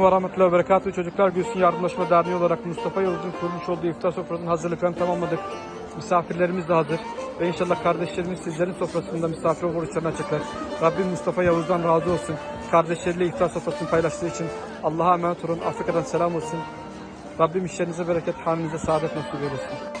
Aleyküm ve rahmetullahi. Çocuklar Gülsün Yardımlaşma Derneği olarak Mustafa Yolcu'nun kurmuş olduğu iftar sofrasının hazırlıklarını tamamladık. Misafirlerimiz de hazır ve inşallah kardeşlerimiz sizlerin sofrasında misafir oruçlarını açacaklar. Rabbim Mustafa Yavuz'dan razı olsun. Kardeşleriyle iftar sofrasını paylaştığı için Allah'a emanet olun. Afrika'dan selam olsun. Rabbim işlerinize bereket, halinize saadet nasip eylesin.